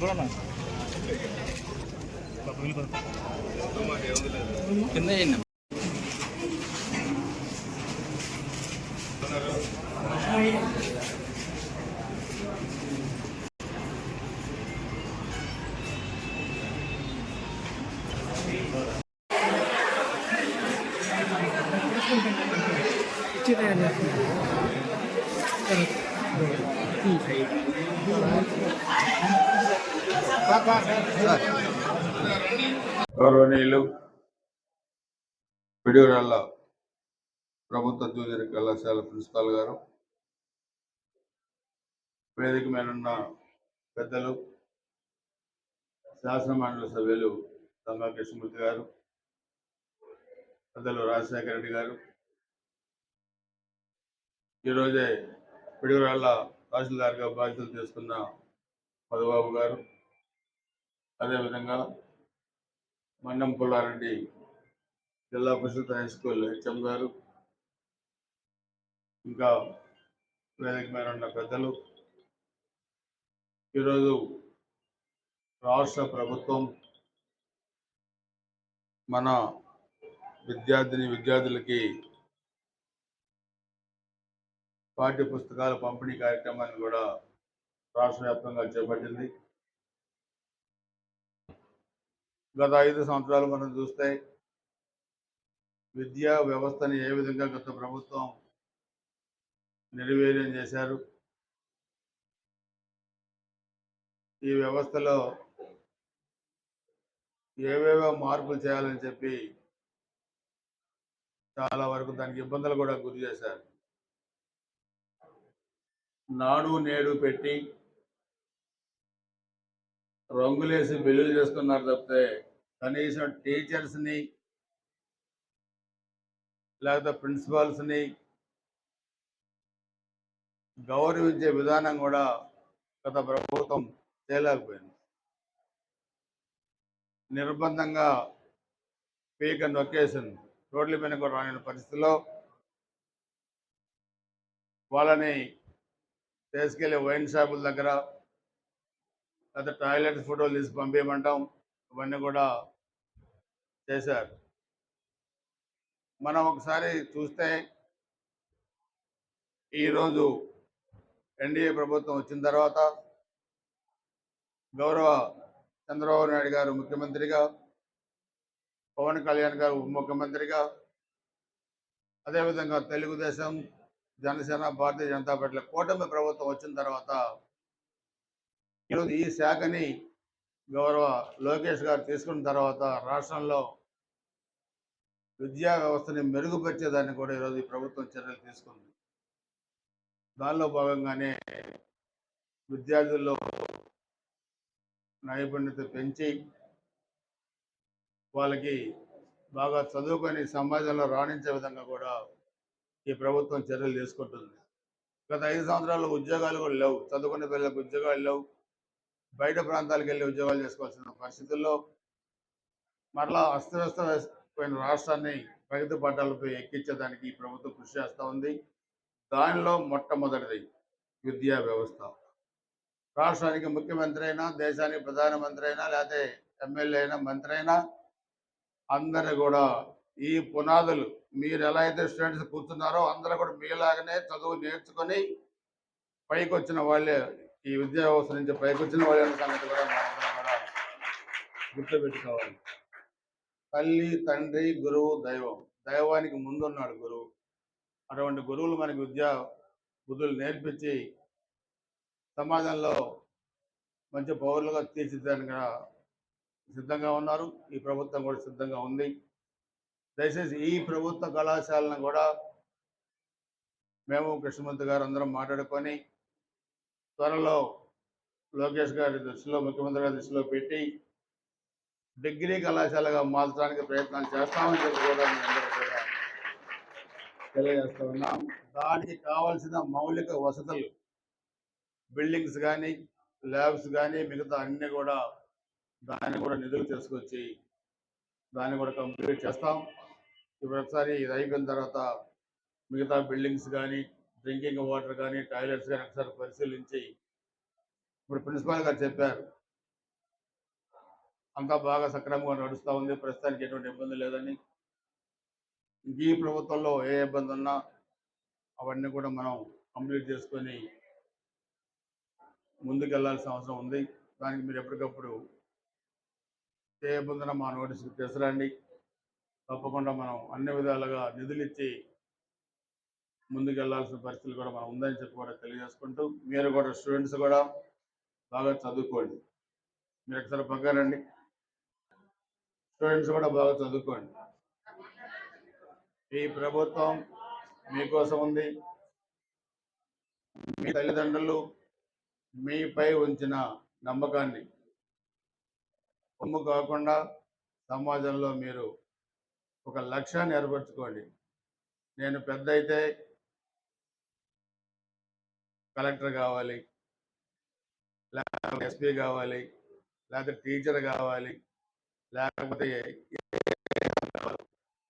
సుబ్రహ్మణ గౌరవనీయులు పిడియూరాళ్ళ ప్రభుత్వ జూనియర్ కళాశాల ప్రిన్సిపాల్ గారు వేదిక మీద ఉన్న పెద్దలు శాసనమండలి సభ్యులు గంగా కృష్ణమూర్తి గారు పెద్దలు రాజశేఖర రెడ్డి గారు. ఈరోజే పిడుగురాళ్ళ తహసీల్దార్గా బాధ్యతలు తీసుకున్న మధుబాబు గారు. అదేవిధంగా మన్నం పుల్లారెడ్డి జిల్లా పరిషత్ హై స్కూల్ హెచ్ఎం గారు ఇంకా వేదిక మీద ఉన్న పెద్దలు. ఈరోజు రాష్ట్ర ప్రభుత్వం మన విద్యార్థిని విద్యార్థులకి పాఠ్య పుస్తకాల పంపిణీ కార్యక్రమాన్ని కూడా రాష్ట్ర వ్యాప్తంగా చేపట్టింది. గత ఐదు సంవత్సరాలు మనం చూస్తే విద్యా వ్యవస్థని ఏ విధంగా గత ప్రభుత్వం నిర్వీర్యం చేశారు? ఈ వ్యవస్థలో ఏవేవో మార్పులు చేయాలని చెప్పి చాలా వరకు దానికి ఇబ్బందులు కూడా గురి చేశారు. నాడు నేడు పెట్టి రంగులేసి బిల్లులు చేస్తున్నారు తప్పితే కనీసం టీచర్స్ని లేకపోతే ప్రిన్సిపాల్స్ని గౌరవించే విధానం కూడా గత ప్రభుత్వం చేయలేకపోయింది. నిర్బంధంగా పీక నొక్కేసింది. రోడ్ల మీద కూడా రాని పరిస్థితిలో వాళ్ళని తీసుకెళ్ళి వైన్ షాపుల దగ్గర లేకపోతే టాయిలెట్ ఫోటోలు తీసి పంపించమంటాం ఇవన్నీ కూడా చేశారు. మనం ఒకసారి చూస్తే ఈరోజు ఎన్డీఏ ప్రభుత్వం వచ్చిన తర్వాత గౌరవ చంద్రబాబు నాయుడు గారు ముఖ్యమంత్రిగా పవన్ కళ్యాణ్ గారు ఉప ముఖ్యమంత్రిగా అదేవిధంగా తెలుగుదేశం జనసేన భారతీయ జనతా పార్టీల కూటమి ప్రభుత్వం వచ్చిన తర్వాత ఈరోజు ఈ శాఖని గౌరవ లోకేష్ గారు తీసుకున్న తర్వాత రాష్ట్రంలో విద్యా వ్యవస్థని మెరుగుపరిచేదాన్ని కూడా ఈరోజు ఈ ప్రభుత్వం చర్యలు తీసుకుంది. దానిలో భాగంగానే విద్యార్థుల్లో నైపుణ్యత పెంచి వాళ్ళకి బాగా చదువుకొని సమాజంలో రాణించే విధంగా కూడా ఈ ప్రభుత్వం చర్యలు తీసుకుంటుంది. గత ఐదు సంవత్సరాలు ఉద్యోగాలు కూడా లేవు. చదువుకునే పిల్లలకు ఉద్యోగాలు లేవు. బయట ప్రాంతాలకు వెళ్ళి ఉద్యోగాలు చేసుకోవాల్సిన పరిస్థితుల్లో మరలా అస్తవ్యస్తమైన రాష్ట్రాన్ని ప్రగతి పట్టాలపై ఎక్కించడానికి ఈ ప్రభుత్వం కృషి చేస్తూ ఉంది. దానిలో మొట్టమొదటిది విద్యా వ్యవస్థ. రాష్ట్రానికి ముఖ్యమంత్రి అయినా దేశానికి ప్రధానమంత్రి అయినా లేకపోతే ఎమ్మెల్యే అయినా మంత్రి అయినా అందరిని కూడా ఈ పునాదులు మీరు ఎలా అయితే స్టూడెంట్స్ కూర్చున్నారో అందరూ కూడా మీలాగనే చదువు నేర్చుకొని పైకి వచ్చిన వాళ్ళే ఈ విద్యా వ్యవస్థ నుంచి పైకి వచ్చిన సంగతి కూడా గుర్తుపెట్టుకోవాలి. తల్లి తండ్రి గురువు దైవం. దైవానికి ముందున్నాడు గురువు. అటువంటి గురువులు మనకి విద్యా బుద్ధులు నేర్పించి సమాజంలో మంచి పౌరులుగా తీర్చిదానికి సిద్ధంగా ఉన్నారు. ఈ ప్రభుత్వం కూడా సిద్ధంగా ఉంది. దయచేసి ఈ ప్రభుత్వ కళాశాలను కూడా మేము కృష్ణమంత్ గారు అందరం మాట్లాడుకొని త్వరలో లోకేష్ గారి దృష్టిలో ముఖ్యమంత్రి గారి దృష్టిలో పెట్టి డిగ్రీ కళాశాలగా మార్చడానికి ప్రయత్నాలు చేస్తామని చెప్పి కూడా మీ అందరూ కూడా ఉన్నాం. దానికి కావాల్సిన మౌలిక వసతులు బిల్డింగ్స్ కానీ ల్యాబ్స్ కానీ మిగతా అన్ని కూడా దాన్ని కూడా నిధులు తీసుకొచ్చి దాన్ని కూడా కంప్లీట్ చేస్తాం. ఇప్పుడు ఒకసారి ఇది అయిపోయిన తర్వాత మిగతా బిల్డింగ్స్ కానీ డ్రింకింగ్ వాటర్ కానీ టాయిలెట్స్ కానీ ఒకసారి పరిశీలించి ఇప్పుడు ప్రిన్సిపాల్ గారు చెప్పారు. అంతా బాగా సక్రమంగా నడుస్తూ ఉంది. ప్రస్తుతానికి ఎటువంటి ఇబ్బంది లేదని. ఈ ప్రభుత్వంలో ఏ ఇబ్బంది ఉన్నా అవన్నీ కూడా మనం కంప్లీట్ చేసుకొని ముందుకెళ్ళాల్సిన అవసరం ఉంది. దానికి మీరు ఎప్పటికప్పుడు ఏ ఇబ్బంది మా నోటీస్కి తీసుకురండి. తప్పకుండా మనం అన్ని విధాలుగా నిధులు ఇచ్చి ముందుకెళ్ళాల్సిన పరిస్థితులు కూడా మనం ఉందని చెప్పి కూడా తెలియజేసుకుంటూ మీరు కూడా స్టూడెంట్స్ కూడా బాగా చదువుకోండి. మీరు ఒకసారి పక్కనండి స్టూడెంట్స్ కూడా బాగా చదువుకోండి. ఈ ప్రభుత్వం మీకోసం ఉంది. మీ తల్లిదండ్రులు మీపై ఉంచిన నమ్మకాన్ని కొమ్ము కాకుండా సమాజంలో మీరు ఒక లక్ష్యాన్ని ఏర్పరచుకోండి. నేను పెద్ద అయితే కలెక్టర్ కావాలి లేకపోతే ఎస్పీ కావాలి లేకపోతే టీచర్ కావాలి లేకపోతే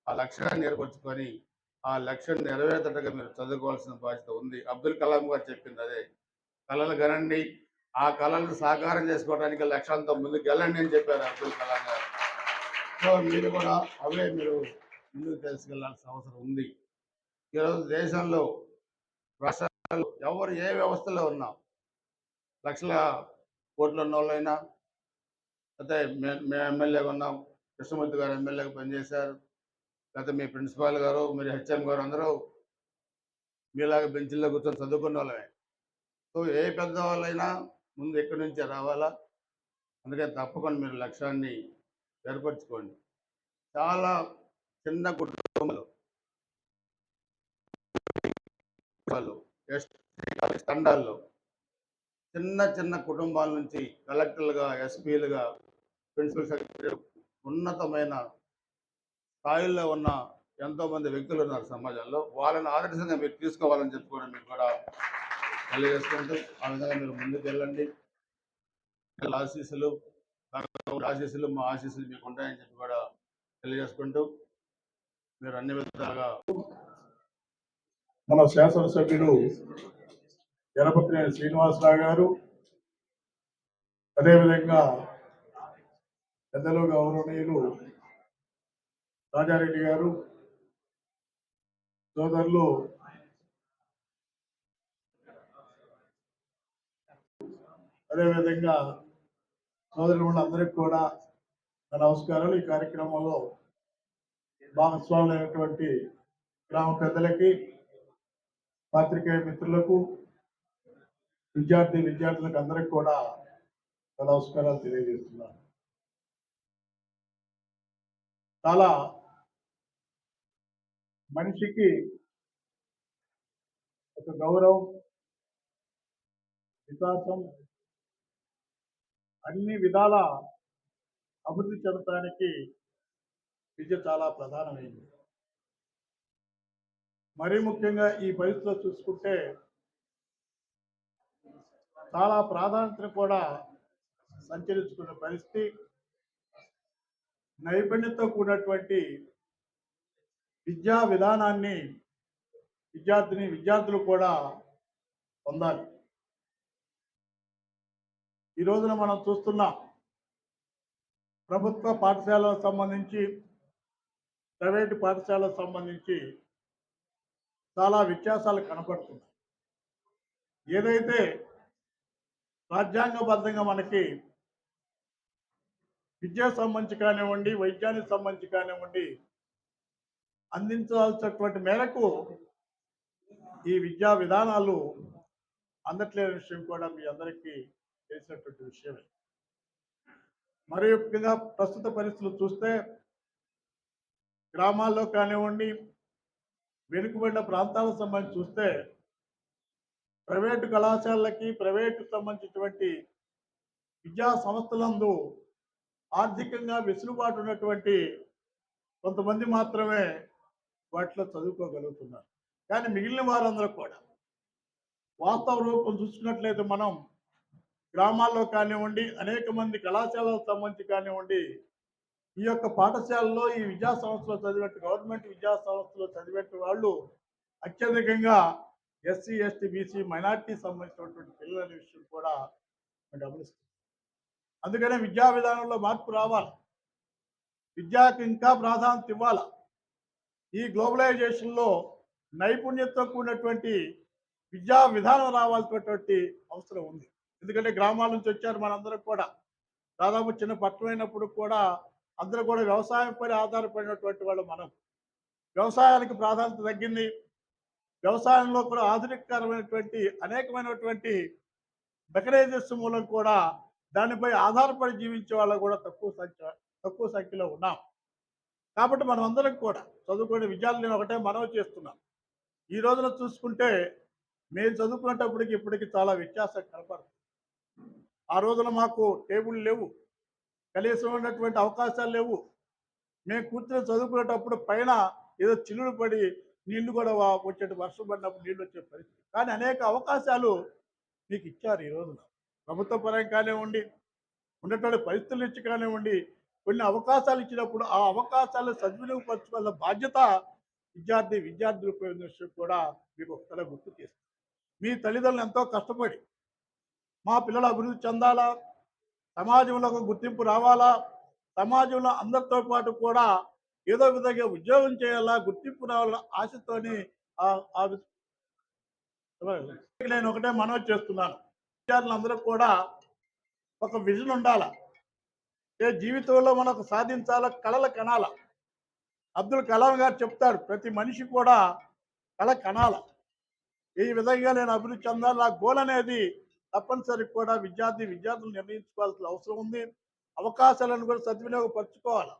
ఆ లక్ష్యాన్ని ఏర్పరచుకొని ఆ లక్ష్యం నెరవేర్చటగా మీరు చదువుకోవాల్సిన బాధ్యత ఉంది. అబ్దుల్ కలాం గారు చెప్పింది అదే. కళలు కనండి ఆ కళలను సాకారం చేసుకోవడానికి లక్ష్యాలతో ముందుకు వెళ్ళండి అని చెప్పారు అబ్దుల్ కలాం గారు. సో మీరు కూడా అవే మీరు ముందుకు తెలుసుకెళ్ళాల్సిన అవసరం ఉంది. ఈరోజు దేశంలో రాష్ట్రాల్లో ఎవరు ఏ వ్యవస్థలో ఉన్నా లక్షల కోట్లు ఉన్న వాళ్ళైనా అయితే మేము ఎమ్మెల్యేగా ఉన్నాం కృష్ణమూర్తి గారు ఎమ్మెల్యేగా పనిచేశారు లేకపోతే మీ ప్రిన్సిపాల్ గారు మీరు హెచ్ఎం గారు అందరూ మీలాగా బెంచ్ల్లో కూర్చొని చదువుకున్న వాళ్ళమే. సో ఏ పెద్దవాళ్ళైనా ముందు ఎక్కడి నుంచే రావాలా? అందుకని తప్పకుండా మీరు లక్ష్యాన్ని ఏర్పరచుకోండి. చాలా చిన్న కుటుంబాలు కుటుంబాలు, ఎస్టీ కాలేజ్ తండాల్లో చిన్న చిన్న కుటుంబాల నుంచి కలెక్టర్లుగా ఎస్పీలుగా ప్రిన్సిపల్ సెక్రటరీ ఉన్నతమైన స్థాయిలో ఉన్న ఎంతో మంది వ్యక్తులు ఉన్నారు సమాజంలో. వాళ్ళని ఆదర్శంగా మీరు తీసుకోవాలని చెప్పుకోవడం మీరు కూడా తెలియజేసుకుంటూ ఆ విధంగా మీరు ముందుకు వెళ్ళండి ఆశీస్సులు ఆశీస్సులు మా ఆశీస్సులు మీకు ఉంటాయని చెప్పి కూడా తెలియజేసుకుంటూ మీరు అన్ని విధాలుగా మన శాసనసభ్యుడు గణపతినేని శ్రీనివాసరావు గారు అదేవిధంగా పెద్దలు గౌరవనీయులు రాజారెడ్డి గారు సోదరులు అదేవిధంగా సోదరులు అందరికి కూడా నా నమస్కారాలు. ఈ కార్యక్రమంలో భాగస్వాములైనటువంటి గ్రామ పెద్దలకి పాత్రికేయ మిత్రులకు విద్యార్థి విద్యార్థులకు అందరికి కూడా నమస్కారాలు తెలియజేస్తున్నాను. చాలా మనిషికి ఒక గౌరవం వికాసం అన్ని విధాల అభివృద్ధి చెందడానికి విద్య చాలా ప్రధానమైంది మరీ ముఖ్యంగా ఈ పరిస్థితిలో చూసుకుంటే చాలా ప్రాధాన్యతను కూడా సంచరించుకున్న పరిస్థితి నైపుణ్యంతో కూడినటువంటి విద్యా విధానాన్ని విద్యార్థిని విద్యార్థులు కూడా పొందాలి. ఈ రోజున మనం చూస్తున్నాం ప్రభుత్వ పాఠశాలకు సంబంధించి ప్రైవేటు పాఠశాలకు సంబంధించి చాలా వ్యత్యాసాలు కనపడుతున్నాయి. ఏదైతే రాజ్యాంగబద్ధంగా మనకి విద్యకు సంబంధించి కానివ్వండి వైద్యానికి సంబంధించి కానివ్వండి అందించాల్సినటువంటి మేరకు ఈ విద్యా విధానాలు అందట్లేని విషయం కూడా మీ అందరికీ తెలిసినటువంటి విషయమే. మరి ముఖ్యంగా ప్రస్తుత పరిస్థితులు చూస్తే గ్రామాల్లో కానివ్వండి వెనుకబడిన ప్రాంతాలకు సంబంధించి చూస్తే ప్రైవేటు కళాశాలలకి ప్రైవేటు సంబంధించినటువంటి విద్యా సంస్థలందు ఆర్థికంగా వెసులుబాటు ఉన్నటువంటి కొంతమంది మాత్రమే వాటిలో చదువుకోగలుగుతున్నారు. కానీ మిగిలిన వారందరూ కూడా వాస్తవ రూపం చూసుకున్నట్లయితే మనం గ్రామాల్లో కానివ్వండి అనేక మంది కళాశాలకు సంబంధించి కానివ్వండి ఈ యొక్క పాఠశాలలో ఈ విద్యా సంస్థలో చదివినట్టు గవర్నమెంట్ విద్యా సంస్థలో చదివినట్టు వాళ్ళు అత్యధికంగా ఎస్సీ ఎస్టీ బీసీ మైనార్టీ సంబంధించినటువంటి పిల్లల విషయం కూడా మనం అందుకనే విద్యా విధానంలో మార్పు రావాలి. విద్యకు ఇంకా ప్రాధాన్యత ఇవ్వాలి? ఈ గ్లోబలైజేషన్లో నైపుణ్యంతో కూడినటువంటి విద్యా విధానం రావాల్సినటువంటి అవసరం ఉంది. ఎందుకంటే గ్రామాల నుంచి వచ్చారు మనందరం కూడా. దాదాపు చిన్న పట్టణమైనప్పుడు కూడా అందరూ కూడా వ్యవసాయం పై ఆధారపడినటువంటి వాళ్ళు మనం. వ్యవసాయానికి ప్రాధాన్యత తగ్గింది. వ్యవసాయంలో కూడా ఆధునికరమైనటువంటి అనేకమైనటువంటి మెకనైజర్స్ మూలం కూడా దానిపై ఆధారపడి జీవించే వాళ్ళు కూడా తక్కువ సంఖ్య తక్కువ సంఖ్యలో ఉన్నాం. కాబట్టి మనం అందరం కూడా చదువుకునే విద్యార్థులు నేను ఒకటే మనవి చేస్తున్నాం ఈ రోజున చూసుకుంటే మేము చదువుకునేటప్పటికి ఇప్పటికి చాలా వ్యత్యాసం కనపడుతుంది ఆ రోజున మాకు టేబుల్ లేవు. కనీసం ఉన్నటువంటి అవకాశాలు లేవు. మేము కూర్చొని చదువుకునేటప్పుడు పైన ఏదో చిల్లులు పడి నీళ్ళు కూడా వచ్చేటి వర్షం పడినప్పుడు నీళ్ళు వచ్చే పరిస్థితి. కానీ అనేక అవకాశాలు మీకు ఇచ్చారు ఈ రోజున. ప్రభుత్వ పరం కానివ్వండి ఉన్నటువంటి పరిస్థితులు ఇచ్చి కానివ్వండి కొన్ని అవకాశాలు ఇచ్చినప్పుడు ఆ అవకాశాలను సద్వినియోగపరచుకోవాల్సిన బాధ్యత విద్యార్థి విద్యార్థులపై పోయిన విషయం కూడా మీకు ఒకసారి గుర్తు చేస్తుంది మీ తల్లిదండ్రులు ఎంతో కష్టపడి మా పిల్లలు అభివృద్ధి చెందాలా? సమాజంలో ఒక గుర్తింపు రావాలా? సమాజంలో అందరితో పాటు కూడా ఏదో విధంగా ఉద్యోగం చేయాలా? గుర్తింపు రావాలా ఆశతోని నేను ఒకటే మనవి చేస్తున్నాను. విద్యార్థులందరూ కూడా ఒక విజన్ ఉండాల? ఏ జీవితంలో మనకు సాధించాల? కళల కనాల? అబ్దుల్ కలాం గారు చెప్తారు ప్రతి మనిషి కూడా కళ కనాల. ఈ విధంగా నేను అభివృద్ధి చెందాలి. నా గోల్ అనేది తప్పనిసరి కూడా విద్యార్థి విద్యార్థులు నిర్ణయించుకోవాల్సిన అవసరం ఉంది. అవకాశాలను కూడా సద్వినియోగపరచుకోవాలి.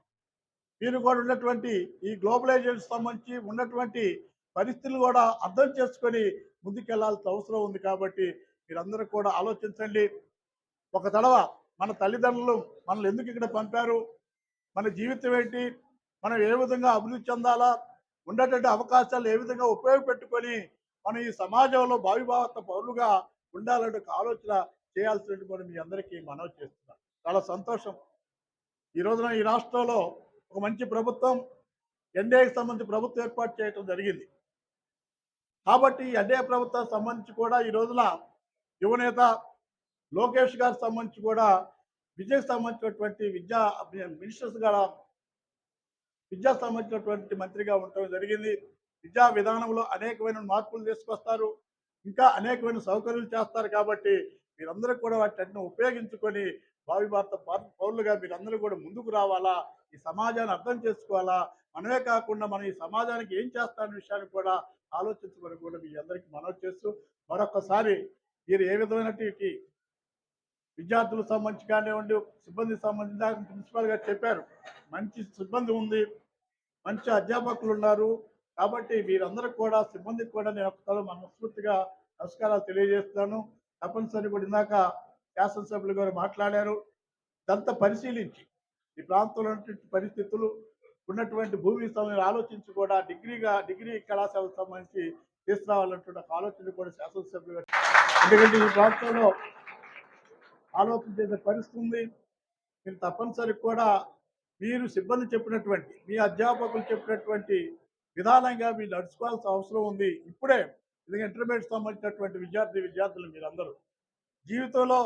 మీరు కూడా ఉన్నటువంటి ఈ గ్లోబలైజేషన్ సంబంధించి ఉన్నటువంటి పరిస్థితులు కూడా అర్థం చేసుకొని ముందుకెళ్ళాల్సిన అవసరం ఉంది కాబట్టి మీరందరూ కూడా ఆలోచించండి. ఒక తడవ మన తల్లిదండ్రులు మనల్ని ఎందుకు ఇక్కడ పంపారు? మన జీవితం ఏంటి? మనం ఏ విధంగా అభివృద్ధి చెందాలా? ఉండేటువంటి అవకాశాలు ఏ విధంగా ఉపయోగపెట్టుకొని మనం ఈ సమాజంలో భావిభావత పౌరులుగా ఉండాలంటే ఒక ఆలోచన చేయాల్సినటువంటి మీ అందరికీ మనవి చేస్తున్నాం చాలా సంతోషం. ఈ రోజున ఈ రాష్ట్రంలో ఒక మంచి ప్రభుత్వం ఎన్డీఏకి సంబంధించి ప్రభుత్వం ఏర్పాటు చేయడం జరిగింది. కాబట్టి ఎన్డీఏ ప్రభుత్వానికి సంబంధించి కూడా ఈ రోజున యువనేత లోకేష్ గారికి సంబంధించి కూడా విద్యకు సంబంధించినటువంటి విద్యా మినిస్టర్స్ గారు విద్యా సంబంధించినటువంటి మంత్రిగా ఉండటం జరిగింది. విద్యా విధానంలో అనేకమైన మార్పులు తీసుకొస్తారు. ఇంకా అనేకమైన సౌకర్యాలు చేస్తారు కాబట్టి మీరందరూ కూడా వాటిని ఉపయోగించుకొని భావి భారత పౌరులుగా మీరందరూ కూడా ముందుకు రావాలా? ఈ సమాజాన్ని అర్థం చేసుకోవాలా? మనమే కాకుండా మనం ఈ సమాజానికి ఏం చేస్తామనే విషయాన్ని కూడా ఆలోచించమని కూడా మీ అందరికీ మనవి చేస్తూ మరొకసారి మీరు ఏ విధమైనటువంటి విద్యార్థులకు సంబంధించి కానివ్వండి సిబ్బందికి సంబంధించి ప్రిన్సిపాల్ గారు చెప్పారు. మంచి సిబ్బంది ఉంది. మంచి అధ్యాపకులు ఉన్నారు. కాబట్టి మీరందరూ కూడా సిబ్బందికి కూడా నేను ఒకసారి మనస్ఫూర్తిగా నమస్కారాలు తెలియజేస్తున్నాను. తప్పనిసరి కూడా ఇందాక శాసనసభ్యులు గారు మాట్లాడారు. దంత పరిశీలించి ఈ ప్రాంతంలో ఉన్నటువంటి పరిస్థితులు ఉన్నటువంటి భూమి సమయం ఆలోచించి కూడా డిగ్రీగా డిగ్రీ కళాశాలకు సంబంధించి తీసుకురావాలన్నటువంటి ఆలోచన కూడా శాసనసభ్యులు ఎందుకంటే ఈ ప్రాంతంలో ఆలోచన చేసే పరిస్థితి ఉంది. మీరు తప్పనిసరి కూడా మీరు సిబ్బంది చెప్పినటువంటి మీ అధ్యాపకులు చెప్పినటువంటి విధానంగా మీరు నడుచుకోవాల్సిన అవసరం ఉంది. ఇప్పుడే ఇది ఇంటర్మీడియట్ సంబంధించినటువంటి విద్యార్థి విద్యార్థులు మీరందరూ. జీవితంలో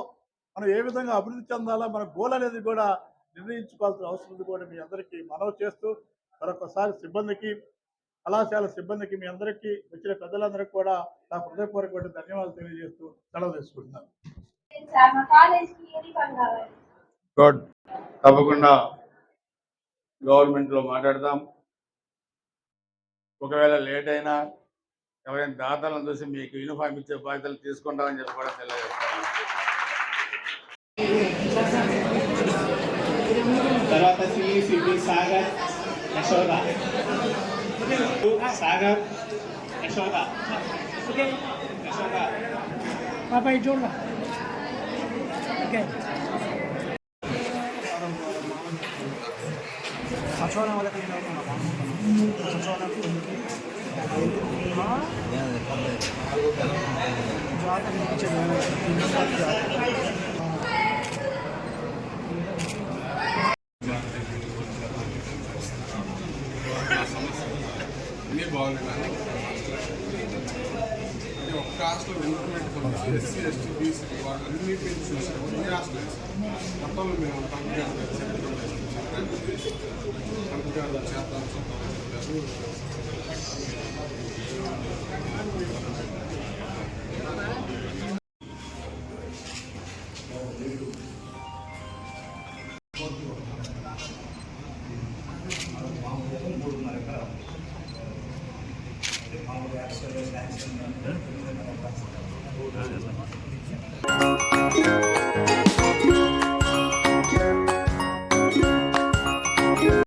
మనం ఏ విధంగా అభివృద్ధి చెందాలో మన గోల్ అనేది కూడా నిర్ణయించుకోవాల్సిన అవసరం ఉంది కూడా మీ అందరికీ మనవి చేస్తూ మరొకసారి సిబ్బందికి కళాశాల సిబ్బందికి మీ అందరికీ వచ్చిన పెద్దలందరికీ కూడా నా హృదయపూర్వక ధన్యవాదాలు తెలియజేస్తూ సెలవు తీసుకుంటున్నాను. గుడ్ తప్పకుండా గవర్నమెంట్లో మాట్లాడదాం. ఒకవేళ లేట్ అయినా ఎవరైనా దాతలను చూసి మీకు యూనిఫామ్ ఇచ్చే బాధ్యతలు తీసుకుంటామని చెప్పి కూడా తెలియజేస్తాను తర్వాత సిఈసిపి సాగర్ యశోద. సాగర్ యశోద. అన్నీ కాస్ట్ వెనుకమెంట్ ఎస్సీ ఎస్టీ బీసీ వాళ్ళు అన్ని మీరు చూసి అన్ని హాస్టల్ మొత్తం మేము కంపెనీ గారు చేస్తాం Thank you.